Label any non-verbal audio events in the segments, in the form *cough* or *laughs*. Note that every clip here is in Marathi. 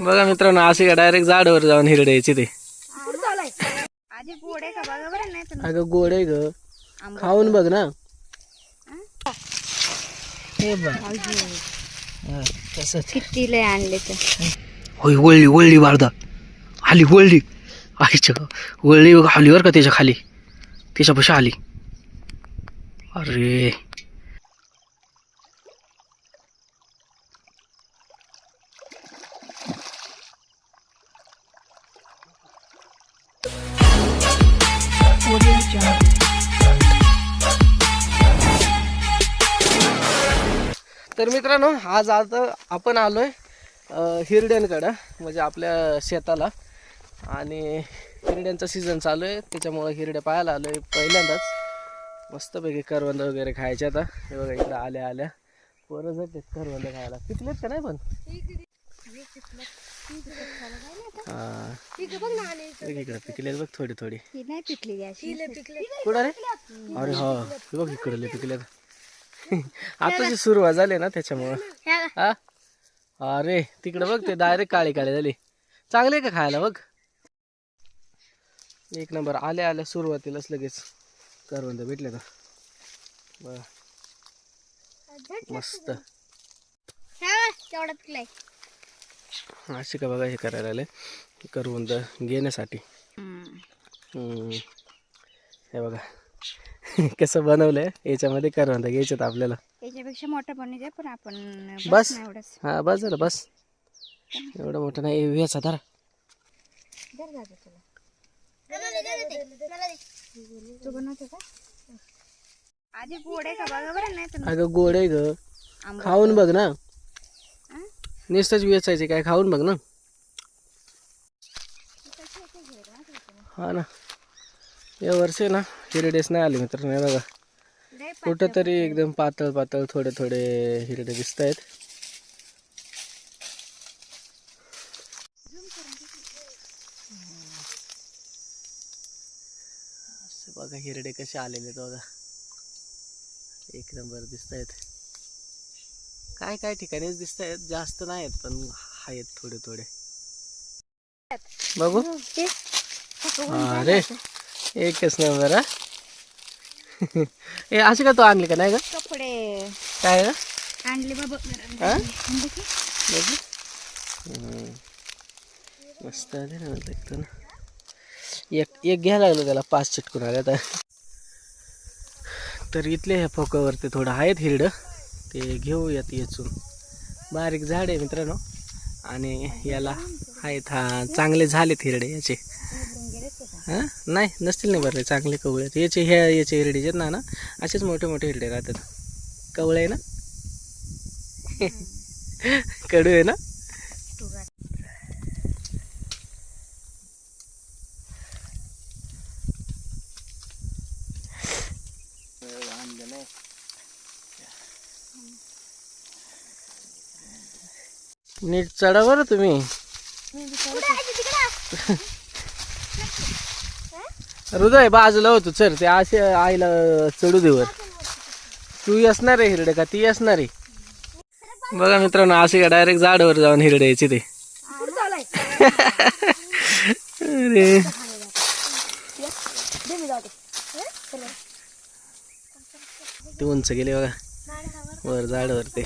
बघा मित्रांनो असे का डायरेक्ट झाडावर जाऊन हिरडे यायचे ते. आधी गोड आहे का? बघा बरं नाही तर अगं गोड आहे ग. खाऊन बघ ना. हे? बघ. हा, तसंच. किती लय आणले तर होय वळली वळली वारदा आली वळली. आईच्या वळली आली बरं का त्याच्याखाली. त्याच्यापाशी आली. अरे. मित्रांनो आज आता आपण आलोय अं, हिरड्यांकडं म्हणजे आपल्या शेताला. आणि हिरड्यांचा सीझन चालू आहे त्याच्यामुळं हिरड्या पाहायला आलोय पहिल्यांदाच. मस्तपैकी करवंद वगैरे खायचे आता. हे बघा इकडं आल्या आल्या. पोरं जाते करवंद खायला. पिकलेत का नाही पण? बघ इकडं पिकलेत बघ थोडी थोडी. पिकली कुठं रे? अरे हा हे बघ इकडले पिकलेत. *laughs* आताची सुरुवात झाली ना त्याच्यामुळं. हा? अरे तिकडे बघ ते डायरेक्ट काळे काळे झाले. चांगले का खायला बघ? एक नंबर आल्या आल्या सुरुवातीलाच लगेच करवंद भेटले तर. बघ मस्त. असे का बघा हे करायला आले. करवंद घेण्यासाठी. हे बघा. *laughs* कसं बनवलंय? याच्यामध्ये करवंद घ्यायचे आपल्याला. त्याच्यापेक्षा मोठं पण द्या पण आपण बस. एवढंच. हा बस झालं बस. एवढं मोठं नाही व्याचा धरा. तू बनवतो का? आधी गोड आहे का? बघा बरं नाही तर अगं गोड आहे ग. आंबट. खाऊन बघ ना. नुसतंच वेचायचे काय? खाऊन बघ ना. हा ना. या वर्षी ना हिरडेच नाही आले मित्रांनो हे बघा. लय कुठं तरी एकदम पातळ पातळ थोडे थोडे हिरडे दिसत आहेत बघा हिरडे कसे आलेले आहेत बघा. एक नंबर दिसत आहेत काय काय ठिकाणीच दिसत आहेत जास्त नाही आहेत पण आहेत थोडे थोडे. बघू. अरे एकच नंबर हा? *laughs* ए अशी का तू आणली का नाही का कपडे. काय का आणले बाबा. हा? बघू. हम्म. मस्त आले ना एकदम ना. एक एक घ्यायला लागलो त्याला पाच चिटकून आल्या आता. तर इथले ह्या फोकावरती थोडं आहेत हिरडं. ते घेऊयात येचून. बारीक झाड आहे मित्रांनो. आणि याला आहेत हा चांगले झालेत हिरडे याचे. हां? नाही नसतील नाही भरले चांगले कवळे. आहेत याचे ह्या याचे हिरडे आहेत ना ना असेच मोठे मोठे हिरडे राहतात. कवळे आहे ना? *laughs* कडू आहे ना? नीट चढा बरं तुम्ही. हृदय बाजूला होतो सर ते असे आईला चढू देवर तू असणार आहे हिरडे का ती असणार आहे? बघा मित्रांनो असे का डायरेक्ट झाडवर जाऊन हिरडे यायचे ते. अरे. ते उंच गेले बघा. वर झाडवर ते.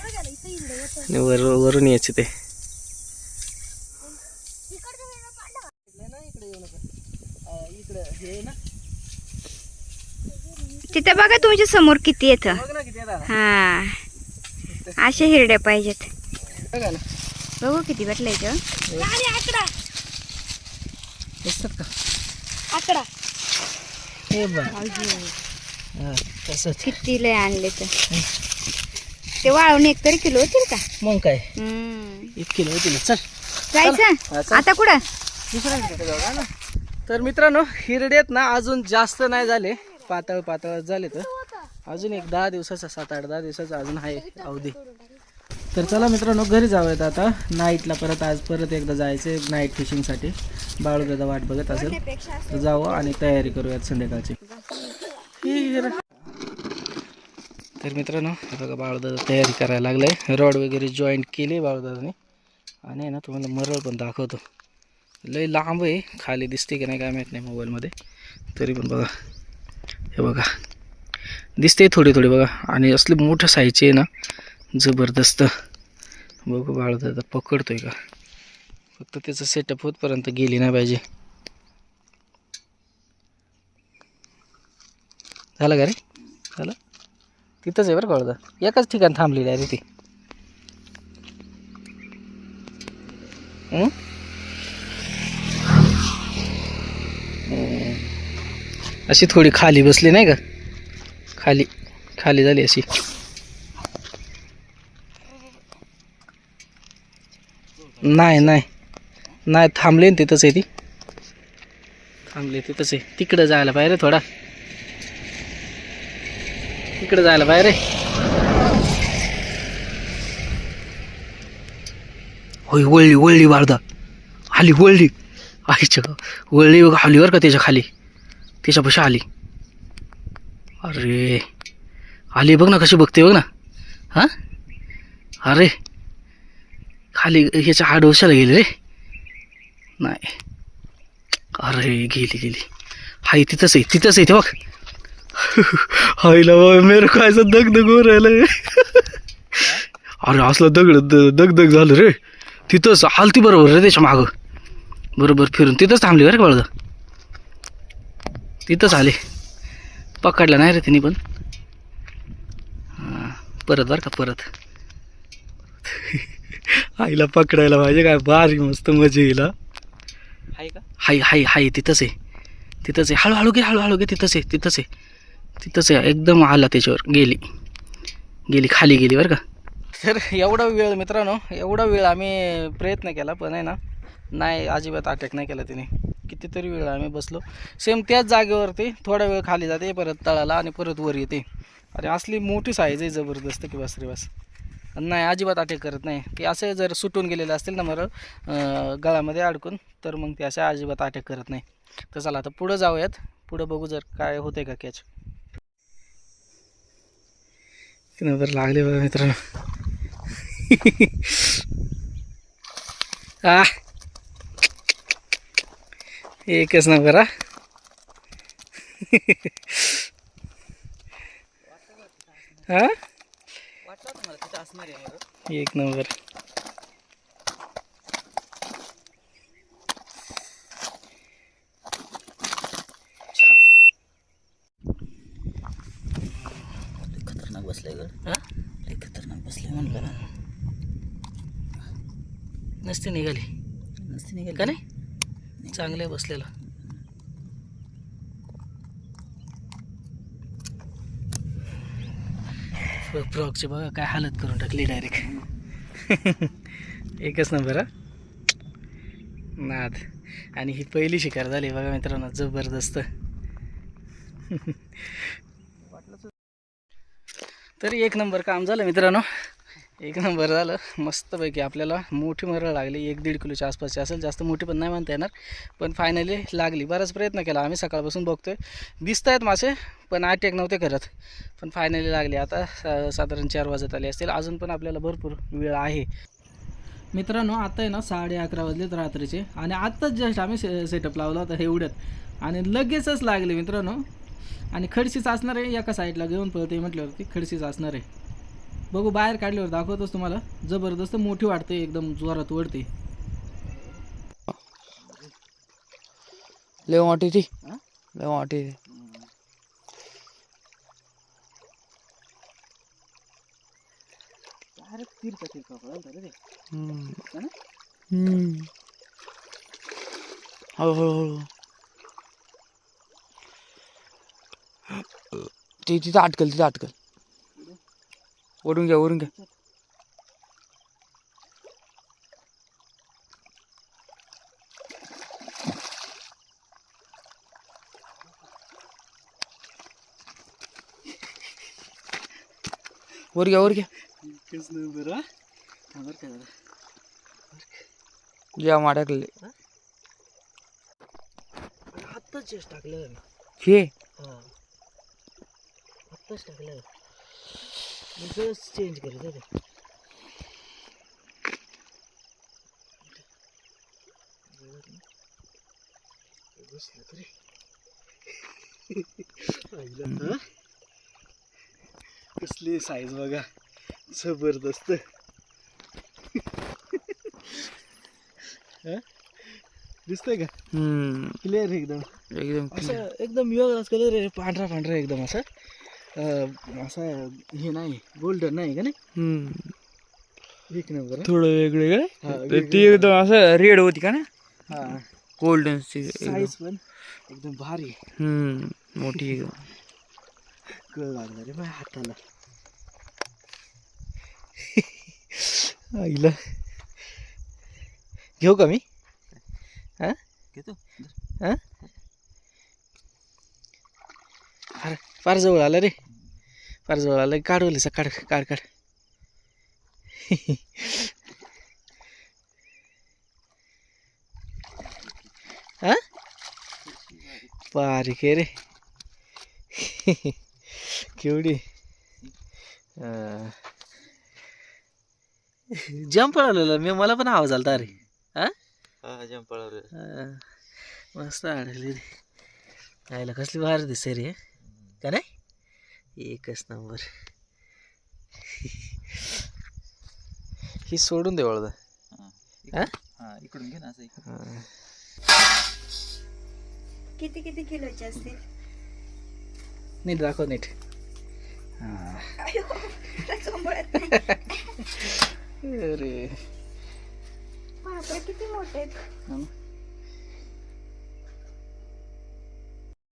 आणि वर वरून यायचे ते. तिथे बघा तुमच्यासमोर किती येत बघ ना किती येतात. हा. असे हिरड्या पाहिजेत. बघा ना. बघू किती भेटलं इथं. दिसतात का? आकडा. हे बघ. हा, तसंच. किती लय आणले तर ते वाळवून एक तरी किलो होतील का? मग काय? हम्म. एक किलो होतील. चल. हा, जायचं? चल. आता कुठं? दुसऱ्या हिरड्याकडे जाऊ ना. तर मित्रांनो हिरडेत ना अजून जास्त नाही झाले. पातळ पातळ झाले तर. अजून एक दहा दिवसाचा सात आठ दहा दिवसाचा अजून आहे अवधी. तर चला मित्रांनो घरी जाऊयात आता. नाईटला परत आज परत एकदा जायचं नाईट फिशिंगसाठी बाळूदादा वाट बघत असेल. तर जावं आणि तयारी करूयात संध्याकाळची. तर मित्रांनो हे बघा बाळूदादा तयारी करायला लागलाय. रॉड वगैरे जॉईंट केली बाळूदादाने. आणि ना तुम्हाला मरळ पण दाखवतो. लय लांब आहे खाली दिसते की नाही काय माहीत नाही मोबाईलमध्ये तरी पण बघा. हे बघा. दिसते थोडी थोडी बघा. आणि असली मोठं साईजची आहे ना जबरदस्त. बघू बाळ दादा पकडतोय का? फक्त त्याचं सेटअप होतपर्यंत गेली नाही पाहिजे. झालं का रे? झालं? तिथंच आहे बरं कळदा एकाच ठिकाणी थांबलेली आहे रे ती हं? हं. अशी थोडी खाली बसली नाही का? खाली खाली झाली अशी. नाही नाही. नाही थांबले ना तिथंच आहे ती. थांबले तिथंच आहे. तिकडं जायला पाहिजे रे थोडा. तिकडं जायला पाहिजे रे. होय वळली वळली वारदा आली वळली. आईच्या वळली बघ का त्याच्याखाली. त्याच्यापाशी आली. अरे आली बघ ना कशी बघते बघ ना. हां? अरे खाली ह्याच्या आडोशाला गेली रे. नाही. अरे गेली गेली. हाय तिथंच आहे तिथंच आहे ते बघ. हायला बाबा मेरे काय दगदग हो राहिलं अरे असलं दगड दगदग झालं रे. तिथंच हालती बरोबर रे त्याच्या मागं. बरोबर फिरून तिथंच थांबली बरं का बळदा तिथंच आले पकडला नाही रे तिने पण. हां, परत बरं का परत. आईला पकडायला पाहिजे काय भारी मस्त मजा येईल हा. हाय हाय हाय तिथंच आहे. तिथंच आहे. हळूहळू घे हळूहळू घे तिथंच आहे तिथंच आहे. तिथंच आहे एकदम आला त्याच्यावर गेली. गेली खाली गेली बरं का. तर एवढा वेळ मित्रांनो एवढा वेळ आम्ही प्रयत्न केला पण आहे ना नाही अजिबात अटॅक नाही केला तिने. कितीतरी वेळ आम्ही बसलो. सेम त्याच जागेवरती थोडा वेळ खाली जाते परत तळाला आणि परत वर येते. आणि असली मोठी साईज आहे जबरदस्त की बस रे बस. नाही अजिबात अटॅक करत नाही. ते असे जर सुटून गेलेले असतील ना मरळ गळामध्ये गळ्यामध्ये अडकून तर मग ते असे अजिबात अटॅक करत नाही. तर चला आता पुढं जाऊयात. पुढं बघू जर काय होतंय का कॅच नंबर लागले बघा मित्रांनो. *laughs* एकच नंबर हा. हा? एक नंबर. खतरनाक बसलाय ग. हा? खतरनाक बसलाय म्हणलं. नसते निघाली. नसते निघाल. का नाही? चांगलं आहे बसलेलं. फ्रॉ- फ्रॉकची बघा काय हालत करून टाकली डायरेक्ट एकच नंबर हा. नाद. आणि ही पहिली शिकार झाली बघा मित्रांनो जबरदस्त. तरी एक नंबर काम झालं मित्रांनो. एक नंबर झालं. मस्तपैकी आपल्याला मोठी मरळ लागली. एक दीड किलोच्या आसपासची असेल. जास्त मोठी पण नाही म्हणता येणार. पण फायनली लागली. बराच प्रयत्न केला आम्ही सकाळपासून बघतोय. दिसत आहेत मासे पण अटॅक नव्हते करत. पण फायनली लागली. आता सा- साधारण चार वाजत आले असतील. अजून पण आपल्याला भरपूर वेळ आहे. मित्रांनो आता आहे ना साडे अकरा वाजलेत रात्रीचे. आणि आत्ताच जस्ट आम्ही से सेटअप लावला होता एवढ्यात. आणि लगेचच लागले मित्रांनो. आणि खडशीच असणार आहे एका साईडला घेऊन पळते म्हटल्यावरती खडशीच असणार. आहे बघू बाहेर काढल्यावर दाखवतोच तुम्हाला जबरदस्त मोठी वाटते एकदम जोरात ओढते लय मोठी ती? लय मोठी ती तिथं अटकल तिथं अटकल. ओढून घ्या ओढून घ्या. वर घ्या वर घ्या. माड्याकडले आत्ताच टाकलं हां. आत्ताच टाकलं जस्ट चेंज करत होते बसलं तरी? कसली साईज बघा जबरदस्त हं? दिसतंय का हम्म क्लिअर एकदम एकदम. असं एकदम वेगळाच कलर पांढरा पांढरा एकदम असं असं हे नाही गोल्डन नाही का नाही? एक नंबर हं? थोडं वेगळे हा, काय. ती एकदम असं रेड होती का ना हा. गोल्डन साईज पण एकदम भारी. हम्म मोठी एकदम. कळ लागला रे माझ्या हाताला. आईला. घेऊ का मी? हा? हा? फार फार जवळ आलं रे. फार जवळ आलं काढवलीचा काढ काढ काढ. हा? बारीक आहे रे. केवढी? जंप पळवलेलं मी मला पण आवाज आलता रे. हा? हा. मस्त अडकली रे. आईला कसली भारी दिसते रे का नाही? एकच नंबर ही सोडून दे वळदा. हा इकडून घे ना असं हा. किती किती किलोचे असतील? नीट दाखव नीट. हा. अरे. बापरे किती मोठे आहेत. हा.